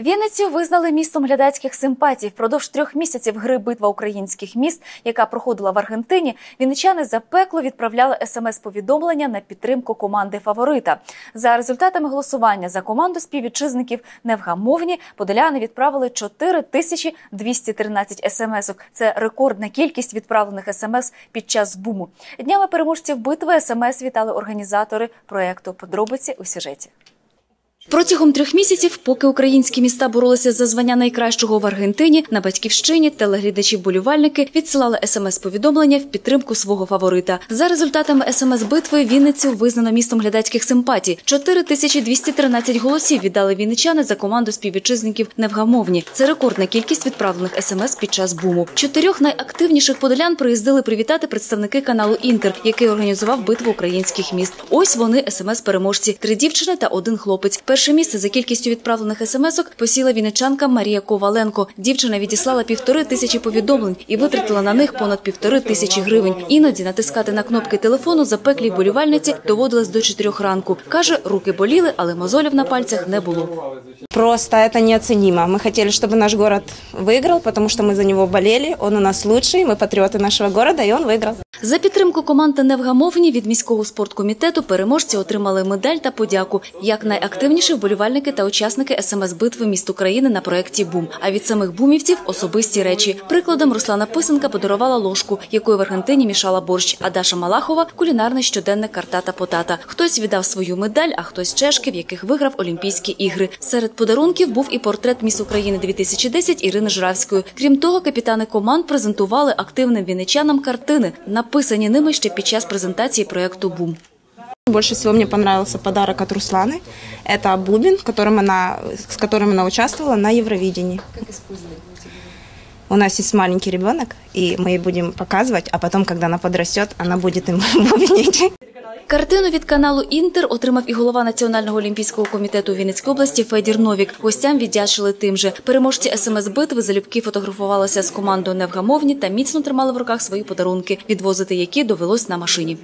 Вінницю визнали містом глядацьких симпатій. Впродовж трьох місяців гри Битва українських міст, яка проходила в Аргентині, вінничани запекло відправляли смс-повідомлення на підтримку команди фаворита. За результатами голосування за команду співвітчизників невгамовні подоляни відправили 4213 смс-ок. Це рекордна кількість відправлених смс під час буму. Днями переможців битви смс вітали організатори проекту. Подробиці у сюжеті. Протягом трьох місяців, поки українські міста боролися за звання найкращого в Аргентині, на батьківщині телеглядачі-болівальники відсилали смс-повідомлення в підтримку свого фаворита. За результатами смс-битви Вінницю визнано містом глядацьких симпатій. 4213 голосів віддали вінничани за команду співвітчизників невгамовні. Це рекордна кількість відправлених смс під час буму. Чотирьох найактивніших подолян приїздили привітати представники каналу Інтер, який організував битву українських міст. Ось вони смс-переможці: три дівчини та один хлопець. Перше місце за кількістю відправлених смс-ок посіла вінничанка Марія Коваленко. Дівчина відіслала півтори тисячі повідомлень і витратила на них понад півтори тисячі гривень. Іноді натискати на кнопки телефону запеклій болівальниці доводилось до чотирьох ранку. Каже, руки боліли, але мозолів на пальцях не було. Просто это неоценимо. Мы хотели, чтобы наш город выиграл, потому что мы за него болели. Он у нас лучший, мы патриоты нашего города, и он выиграл. За підтримку команди невгамовні від міського спорткомітету переможці отримали медаль та подяку як найактивніші вболівальники та учасники смс-битви міст України на проєкті Бум. А від самих бумівців особисті речі. Прикладом Руслана Писенка подарувала ложку, якою в Аргентині мішала борщ. А Даша Малахова кулінарний щоденник картата потата. Хтось віддав свою медаль, а хтось чешки, в яких виграв Олімпійські ігри. Серед подарунків був і портрет міс України 2010 Ірини Журавської. Крім того, капітани команд презентували активним вінничанам картини, написані ними ще під час презентації проєкту Бум. Больше всего мне понравился подарок от Русланы. Это бубен, которым она, с которым она участвовала на Евровидении. У нас есть маленький ребенок, и мы ей будем показывать, а потом, когда она подрастет, она будет им бубнить. Картину від каналу Інтер отримав і голова Національного олімпійського комітету Вінницької області Федір Новік. Гостям віддячили тим же. Переможці смс-битви залюбки фотографувалися з командою невгамовні та міцно тримали в руках свої подарунки, відвозити які довелось на машині.